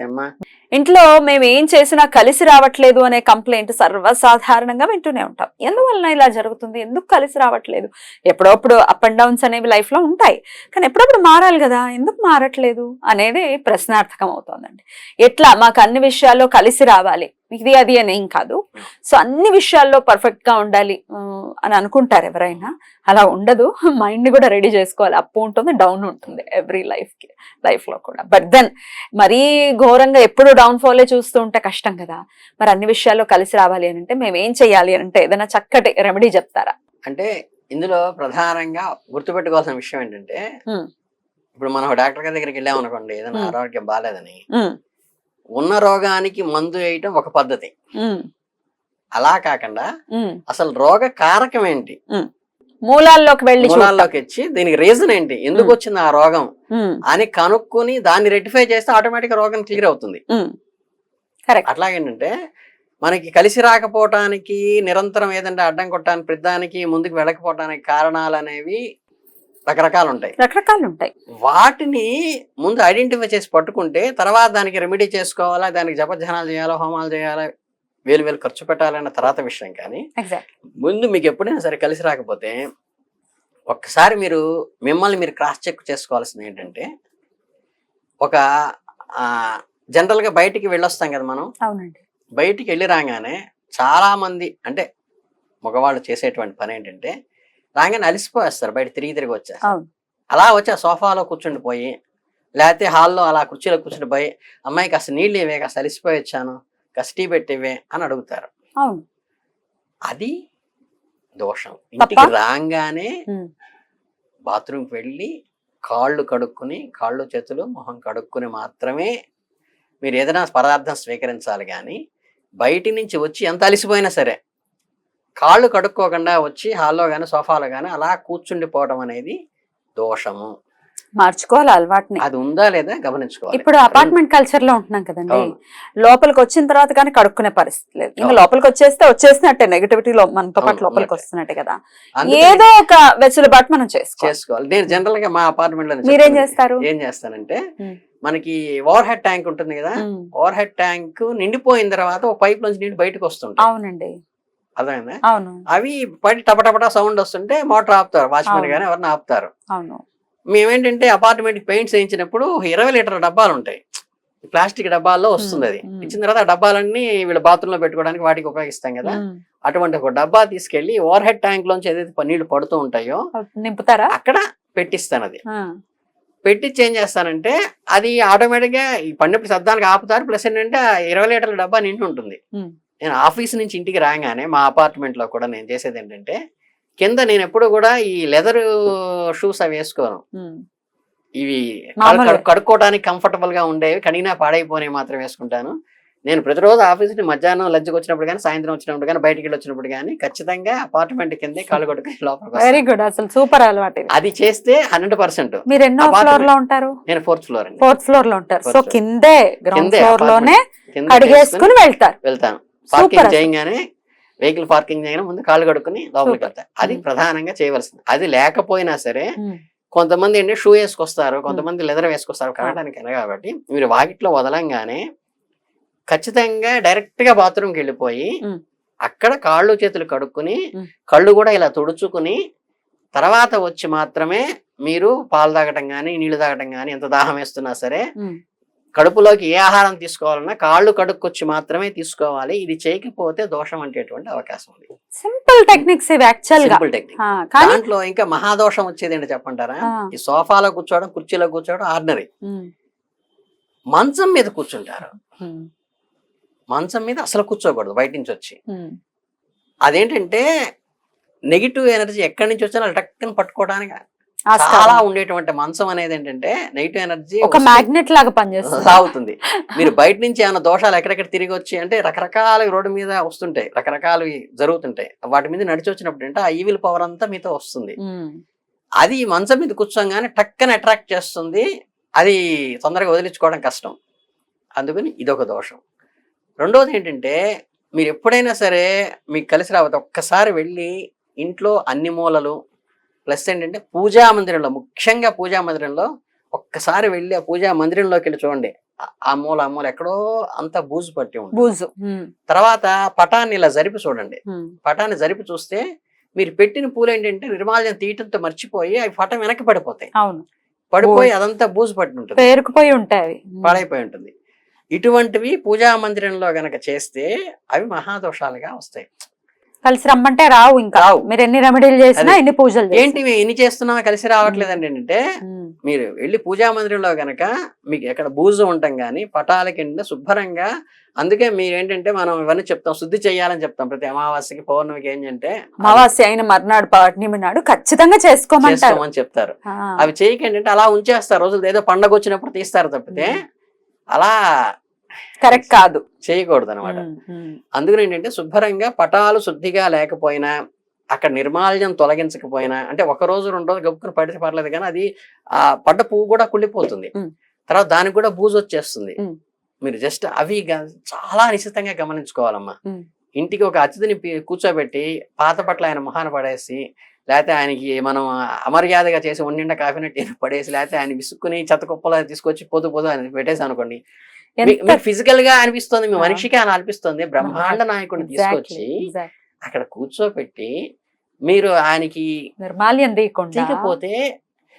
నమస్తే అమ్మా ఇంట్లో మేము ఏం చేసినా కలిసి రావట్లేదు అనే కంప్లైంట్ సర్వసాధారణంగా వింటూనే ఉంటాం. ఎందువలన ఇలా జరుగుతుంది? ఎందుకు కలిసి రావట్లేదు? ఎప్పుడప్పుడు అప్ అండ్ డౌన్స్ అనేవి లైఫ్లో ఉంటాయి. కానీ ఎప్పుడప్పుడు మారాలి కదా? ఎందుకు మారట్లేదు? అనేది ప్రశ్నార్థకం అవుతోందండి. ఎట్లా మాకు అన్ని విషయాల్లో కలిసి రావాలి? ఇది అది అని ఏం కాదు. సో అన్ని విషయాల్లో పర్ఫెక్ట్గా ఉండాలి అని అనుకుంటారు ఎవరైనా. అలా ఉండదు. మైండ్ కూడా రెడీ చేసుకోవాలి. అప్ ఉంటుంది డౌన్ ఉంటుంది ఎవ్రీ లైఫ్కి లైఫ్లో కూడా. బట్ దెన్ మరీ ఘోరంగా ఎప్పుడు డౌన్ ఫాలే చూస్తూ ఉంటే కష్టం కదా. మరి అన్ని విషయాల్లో కలిసి రావాలి అని అంటే మేము ఏం చేయాలి అని అంటే ఏదైనా చక్కటి రెమెడీ చెప్తారా? అంటే ఇందులో ప్రధానంగా గుర్తుపెట్టుకోవాల్సిన విషయం ఏంటంటే. ఇప్పుడు మనం డాక్టర్ గారి దగ్గరికి వెళ్ళాం అనుకోండి ఏదైనా. ఆరోగ్యం బాగాలేదని ఉన్న రోగానికి మందు వేయటం ఒక పద్ధతి. అలా కాకుండా. అసలు రోగ కారకం ఏంటి? మూలాల్లోకి వెళ్ళి. మూలాల్లోకి వచ్చి దీనికి రీజన్ ఏంటి? ఎందుకు. వచ్చింది ఆ రోగం? అని కనుక్కొని దాన్ని రెక్టిఫై చేస్తే ఆటోమేటిక్ రోగం క్లియర్ అవుతుంది. అట్లాగేంటంటే మనకి కలిసి రాకపోవటానికి నిరంతరం ఏదంటే అడ్డం కొట్టడానికి ప్రతిదానికి ముందుకు వెళ్ళకపోవటానికి కారణాలు అనేవి రకరకాలు ఉంటాయి రకరకాలు ఉంటాయి వాటిని ముందు ఐడెంటిఫై చేసి పట్టుకుంటే తర్వాత దానికి రెమెడీ చేసుకోవాలా దానికి జపధ్యానాలు చేయాలా హోమాలు చేయాలా వేలు వేలు ఖర్చు పెట్టాలన్న తర్వాత విషయం కానీ ముందు మీకు ఎప్పుడైనా సరే కలిసి రాకపోతే ఒక్కసారి మీరు మిమ్మల్ని మీరు క్రాస్ చెక్ చేసుకోవాల్సింది ఏంటంటే ఒక జనరల్గా బయటికి వెళ్ళొస్తాం కదా మనం. అవునండి. బయటికి వెళ్ళి రాగానే చాలా మంది అంటే మగవాళ్ళు చేసేటువంటి పని ఏంటంటే రాగానే అలసిపోయేస్తారు బయట తిరిగి తిరిగి వచ్చేస్తారు. అలా వచ్చి ఆ సోఫాలో కూర్చుండిపోయి లేకపోతే హాల్లో అలా కుర్చీలో కూర్చుండిపోయి అమ్మాయి కాస్త నీళ్ళు ఇవే కాస్త అలసిపోయి వచ్చాను కాస్త టీ పెట్టివే అని అడుగుతారు. అది దోషం. ఇంటికి రాగానే బాత్రూమ్కి వెళ్ళి కాళ్ళు కడుక్కుని కాళ్ళు చేతులు మొహం కడుక్కుని మాత్రమే మీరు ఏదైనా పదార్థం స్వీకరించాలి కానీ బయటి నుంచి వచ్చి ఎంత అలసిపోయినా సరే కాళ్ళు కడుక్కోకుండా వచ్చి హాల్లో కానీ సోఫాలో కానీ అలా కూర్చుండిపోవడం అనేది దోషము. మార్చుకోవాలి అలవాటుని. అది ఉందా లేదా గమనించుకోవాలి. ఇప్పుడు అపార్ట్మెంట్ కల్చర్లో ఉంటున్నాం కదండి. లోపలికి వచ్చిన తర్వాత కానీ కడుక్కునే పరిస్థితి లేదు. ఇంకా. లోపలికి వచ్చేస్తే వచ్చేసినట్టే నెగిటివిటీ లో మనతో పాటు లోపలికి. వస్తున్నట్టే కదా. ఏదో ఒక వెసులుబాటు మనం చేసుకోవాలి. నేను జనరల్గా మా అపార్ట్మెంట్లో మీరేం చేస్తారు? ఏం చేస్తానంటే. మనకి ఓవర్ హెడ్ ట్యాంక్ ఉంటుంది కదా. ఓవర్ హెడ్ ట్యాంక్ నిండిపోయిన తర్వాత ఒక పైప్ నుంచి నీళ్ళు బయటకు వస్తుంటాయి. అవునండి. అర్థమైందా? అవి పడి టపటపట సౌండ్ వస్తుంటే మోటార్ ఆపుతారు వాచ్మెన్. కానీ ఎవరిని ఆపుతారు. మేమేంటంటే అపార్ట్మెంట్ పెయింట్స్ వేయించినప్పుడు ఇరవై లీటర్ల డబ్బాలు ఉంటాయి. ప్లాస్టిక్ డబ్బాల్లో వస్తుంది అది. ఇచ్చిన తర్వాత ఆ డబ్బాలన్నీ వీళ్ళ బాత్రూమ్లో పెట్టుకోవడానికి వాటికి ఉపయోగిస్తాం కదా. అటువంటి ఒక డబ్బా తీసుకెళ్ళి ఓవర్ హెడ్ ట్యాంక్ లోంచి ఏదైతే నీళ్ళు పడుతూ ఉంటాయో నింపుతారా? అక్కడ పెట్టిస్తాను అది. ఆ, పెట్టించి ఏం చేస్తానంటే అది ఆటోమేటిక్గా ఈ పడినప్పుడు శబ్దానికి ఆపుతారు. ప్లస్ ఏంటంటే ఇరవై లీటర్ల డబ్బా నిండి ఉంటుంది. నేను ఆఫీస్ నుంచి ఇంటికి రాగానే మా అపార్ట్మెంట్లో కూడా నేను చేసేది ఏంటంటే కింద నేను ఎప్పుడు కూడా ఈ లెదర్ షూస్ అవి వేసుకోను. ఇవి కడుక్కోవడానికి కంఫర్టబుల్గా ఉండేవి కడిగినా పాడైపోయినాయి మాత్రం వేసుకుంటాను. నేను ప్రతిరోజు ఆఫీస్ని మధ్యాహ్నం లంచ్కి వచ్చినప్పుడు కానీ సాయంత్రం వచ్చినప్పుడు కానీ బయటికి వెళ్ళి వచ్చినప్పుడు కానీ ఖచ్చితంగా అపార్ట్మెంట్ కిందే కాళ్ళు కొట్టుకుని లోపలికి వెరీ. గుడ్ అసలు సూపర్ అలవాటు. అది చేస్తే హండ్రెడ్ పర్సెంట్ మీరు ఎన్నో ఫ్లోర్లో ఉంటారు? నేను ఫోర్త్ ఫ్లోర్ ఫోర్త్ ఫ్లోర్లో ఉంటారు. సో. కిందే గ్రౌండ్ కిందే ఫ్లోర్లోనే కడిగేసుకుని వెళ్తారు. వెళ్తాను. పార్కింగ్. చేయగానే వెహికల్ పార్కింగ్ చేయగానే ముందు కాళ్ళు కడుక్కుని లోపలికి. వెళ్తాను అది Mm. ప్రధానంగా చేయవలసింది అది లేకపోయినా సరే ఉమ్, కొంతమంది ఏంటి షూ వేసుకొస్తారు కొంతమంది లెదర్ వేసుకొస్తారు కనడానికైనా కాబట్టి మీరు వాకిట్లో వదలంగానే ఖచ్చితంగా డైరెక్ట్గా బాత్రూమ్కి వెళ్ళిపోయి. అక్కడ కాళ్ళు చేతులు కడుక్కుని. కళ్ళు కూడా ఇలా తుడుచుకుని తర్వాత వచ్చి మాత్రమే మీరు పాలు తాగటం కానీ నీళ్ళు తాగటం కానీ ఎంత దాహం వేస్తున్నా సరే కడుపులోకి ఏ ఆహారం తీసుకోవాలన్నా కాళ్ళు కడుక్కొచ్చి మాత్రమే తీసుకోవాలి. ఇది చేయకపోతే దోషం అంటేటువంటి అవకాశం ఉంది. సింపుల్ టెక్నిక్స్ సింపుల్ టెక్నిక్ దాంట్లో ఇంకా మహాదోషం వచ్చేది ఏంటి చెప్పంటారా. ఈ సోఫాలో కూర్చోవడం కుర్చీలో కూర్చోవడం ఆర్డినరీ. మంచం మీద కూర్చుంటారు. మంచం మీద అసలు కూర్చోకూడదు బయట నుంచి వచ్చి. అదేంటంటే నెగిటివ్ ఎనర్జీ ఎక్కడి నుంచి వచ్చినా టక్కని పట్టుకోవడానికి. చాలా ఉండేటువంటి మంచం అనేది ఏంటంటే నెగిటివ్ ఎనర్జీ ఒక మ్యాగ్నెట్ లాగా పనిచేస్తుంది. సాగుతుంది మీరు బయట నుంచి ఏమైనా దోషాలు ఎక్కడెక్కడ తిరిగి వచ్చి అంటే రకరకాల రోడ్డు మీద వస్తుంటాయి. రకరకాలవి జరుగుతుంటాయి. వాటి మీద నడిచి వచ్చినప్పుడు అంటే ఆ ఈవిల్ పవర్ అంతా మీతో వస్తుంది. అది మంచం మీద కూర్చోగానే టక్కని అట్రాక్ట్ చేస్తుంది. అది తొందరగా వదిలించుకోవడం కష్టం. అందుకని ఇదొక దోషం. రెండోది ఏంటంటే మీరు ఎప్పుడైనా సరే మీకు కలిసి రావద్దు. ఒక్కసారి వెళ్ళి ఇంట్లో అన్ని మూలలు ప్లస్ ఏంటంటే పూజా మందిరంలో ముఖ్యంగా పూజా మందిరంలో ఒక్కసారి వెళ్ళి ఆ పూజా మందిరంలోకి వెళ్ళి చూడండి. ఆ- మూల ఆ మూల ఎక్కడో అంత బూజు పట్టి ఉంటుంది. బూజు. తర్వాత పటాన్ని ఇలా జరిపి చూడండి. పటాన్ని జరిపి చూస్తే మీరు పెట్టిన పూలు ఏంటంటే నిర్మాల్యం తీయటంతో మర్చిపోయి అవి పటం వెనక్కి పడిపోతాయి. అవును. పడిపోయి అదంతా బూజు పట్టి ఉంటుంది. పేరుకుపోయి ఉంటాయి పాడైపోయి ఉంటుంది. ఇటువంటివి పూజా మందిరంలో గనక చేస్తే అవి మహాదోషాలుగా వస్తాయి. కలిసి రమ్మంటే రావు ఇంకా. రావు. మీరు ఎన్ని రెమెడీలు చేసినా. ఎన్ని పూజలు. ఏంటి ఎన్ని చేస్తున్నామో కలిసి రావట్లేదండి ఏంటంటే ఉమ్, మీరు వెళ్ళి పూజా మందిరంలో గనక మీకు ఎక్కడ బూజు ఉంటాం కానీ పటాల కింద శుభ్రంగా అందుకే మీరు ఏంటంటే మనం ఇవన్నీ చెప్తాం శుద్ధి చేయాలని చెప్తాం. ప్రతి అమావాస్యకి పౌర్ణమికి ఏంటంటే అమావాస్య అయిన మర్నాడు పౌర్ణమి నాడు ఖచ్చితంగా చేసుకోమంటారు. చేసుకోమని చెప్తారు. అవి చేయకండి అంటే అలా ఉంచేస్తారు. రోజులు ఏదో పండగ వచ్చినప్పుడు తీస్తారు తప్పితే అలా కరెక్ట్ కాదు చేయకూడదు అనమాట అందుకని ఏంటంటే శుభ్రంగా పటాలు శుద్ధిగా లేకపోయినా అక్కడ నిర్మాల్యం తొలగించకపోయినా అంటే ఒక రోజు రెండు రోజులు గబుక్కుని పడితే పర్లేదు కానీ అది ఆ పడ్డ పువ్వు కూడా కుళ్ళిపోతుంది. తర్వాత దానికి కూడా బూజు వచ్చేస్తుంది. మీరు జస్ట్ అవి చాలా నిశ్చితంగా గమనించుకోవాలమ్మా. ఇంటికి ఒక అతిథిని కూర్చోబెట్టి పాత పట్ల ఆయన మొహాన పడేసి లేకపోతే ఆయనకి మనం అమర్యాదగా చేసి వండిండ కాఫీని టీ పడేసి లేకపోతే ఆయన విసుక్కుని చెత్త కుప్పలో తీసుకొచ్చి పొద్దు పొద్దు ఆయన పెట్టేసి అనుకోండి ఫిజికల్గా అనిపిస్తుంది మీ. మనిషికి అని అనిపిస్తుంది బ్రహ్మాండ నాయకుడిని తీసుకొచ్చి. అక్కడ కూర్చోపెట్టి మీరు ఆయనకి నిర్మాల్యం తీయకపోతే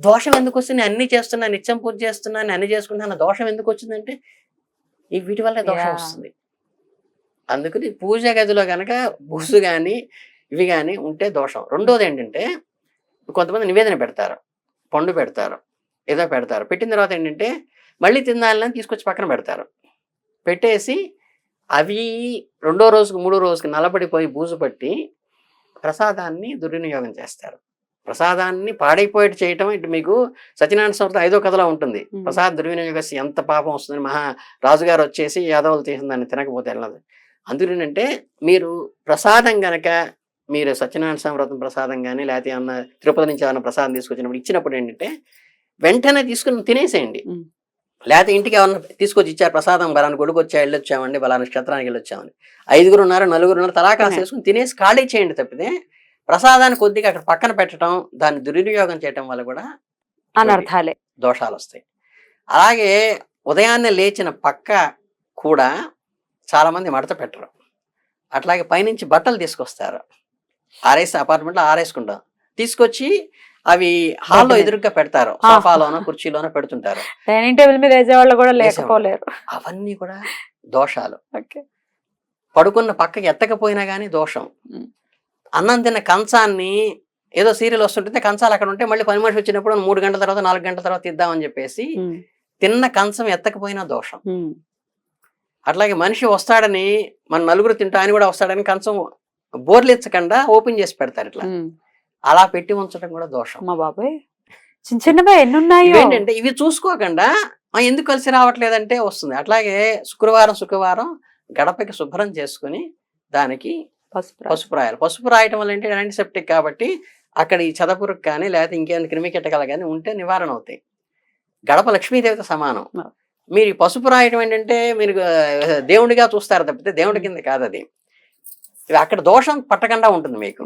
దోషం ఎందుకు వస్తుంది నేను అన్ని చేస్తున్నా నిత్యం పూజ చేస్తున్నా నేను అన్ని చేసుకుంటున్నా దోషం ఎందుకు వచ్చిందంటే ఈ వీటి వల్ల దోషం. వస్తుంది అందుకని పూజ గదిలో గనక బుసు కానీ ఇవి కానీ ఉంటే దోషం రెండోది ఏంటంటే కొంతమంది నివేదన పెడతారు పండు పెడతారు ఏదో పెడతారు పెట్టిన తర్వాత ఏంటంటే మళ్ళీ తినాలని తీసుకొచ్చి పక్కన పెడతారు. పెట్టేసి అవి రెండో రోజుకి మూడో రోజుకి నల్లబడిపోయి బూజు పట్టి ప్రసాదాన్ని దుర్వినియోగం చేస్తారు. ప్రసాదాన్ని పాడైపోయేట్టు చేయటం ఇటు మీకు సత్యనారాయణ స్వామి ఐదో కథలో ఉంటుంది. ప్రసాద్ దుర్వినియోగం ఎంత పాపం వస్తుంది మహా రాజుగారు వచ్చేసి యాదవులు తీసిన దాన్ని తినకపోతే వెళ్ళదు అందుకేనంటే మీరు ప్రసాదం గనక మీరు సత్యనారాయణ స్వామి వ్రతం ప్రసాదం కానీ లేకపోతే ఏమన్నా తిరుపతి నుంచి ఏమన్నా ప్రసాదం తీసుకొచ్చినప్పుడు ఇచ్చినప్పుడు ఏంటంటే వెంటనే తీసుకుని తినేసేయండి. లేకపోతే ఇంటికి ఏమన్నా తీసుకొచ్చి ఇచ్చారు ప్రసాదం బలాన్ని కొడుకు వచ్చా వెళ్ళొచ్చామండి బలానా క్షేత్రానికి వెళ్ళొచ్చామని ఐదుగురు ఉన్నారు నలుగురు ఉన్నారు తలా కాస్త తినే. వేసుకుని తినేసి ఖాళీ చేయండి తప్పితే ప్రసాదాన్ని కొద్దిగా అక్కడ పక్కన పెట్టడం దాన్ని దుర్వినియోగం చేయటం వల్ల కూడా అనర్థాలే. దోషాలు వస్తాయి. అలాగే ఉదయాన్నే లేచిన పక్క కూడా చాలా మంది మడత పెట్టరు. అట్లాగే పైనుంచి బట్టలు తీసుకొస్తారు. ఆరేసి అపార్ట్మెంట్లో ఆరేసుకుంటాం. తీసుకొచ్చి అవి హాల్లో. ఎదురుగా పెడతారు. సోఫాలోనో కుర్చీలోనో పెడుతుంటారు. డైనింగ్ టేబుల్ మీద వేసేవాళ్ళు కూడా లేకపోలేరు. అవన్నీ కూడా దోషాలు. పడుకున్న పక్కకి ఎత్తకపోయినా కానీ దోషం. అన్నం తిన్న కంచాన్ని ఏదో సీరియల్ వస్తుంటే కంచాలు అక్కడ ఉంటే మళ్ళీ పని మనిషి వచ్చినప్పుడు మూడు గంటల తర్వాత నాలుగు గంటల తర్వాత ఇద్దామని చెప్పేసి తిన్న కంచం ఎత్తకపోయినా దోషం. అట్లాగే మనిషి వస్తాడని మన నలుగురు తింటా ఆయన కూడా వస్తాడని కంచం బోర్లెచ్చకుండా ఓపెన్ చేసి పెడతారు ఇట్లా. అలా పెట్టి ఉంచడం కూడా దోషం. అమ్మ బాబాయ్! చిన్న చిన్నవి ఎన్ని ఉన్నాయో ఏంటంటే ఇవి చూసుకోకుండా "ఆ, ఎందుకు కలిసి రావట్లేదంటే వస్తుంది. అట్లాగే శుక్రవారం శుక్రవారం గడపకి శుభ్రం చేసుకుని దానికి పసుపు. పసుపు రాయాలి. పసుపు రాయటం వల్ల ఏంటి? యాంటీసెప్టిక్ కాబట్టి అక్కడ ఈ చదపురుకు కానీ లేకపోతే ఇంకేమైనా క్రిమి కీటకాలు కానీ ఉంటే నివారణ అవుతాయి. గడప లక్ష్మీదేవితో సమానం. మీరు ఈ పసుపు రాయటం ఏంటంటే మీరు దేవుడిగా చూస్తారు తప్పితే దేవుడి కింద కాదు అది. అక్కడ దోషం పట్టకుండా ఉంటుంది మీకు.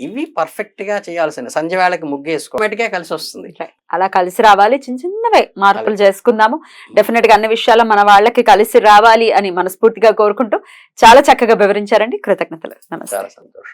ఇవి పర్ఫెక్ట్గా చేయాల్సింది. సంధ్య వేళకి ముగ్గు వేసుకో కలిసి వస్తుంది. అలా కలిసి రావాలి. చిన్న చిన్నవే మార్పులు చేసుకుందాము. డెఫినెట్గా అన్ని విషయాలు మన వాళ్ళకి కలిసి రావాలి అని మనస్ఫూర్తిగా కోరుకుంటూ చాలా చక్కగా వివరించారండి. కృతజ్ఞతలు. నమస్తే. చాలా సంతోషం.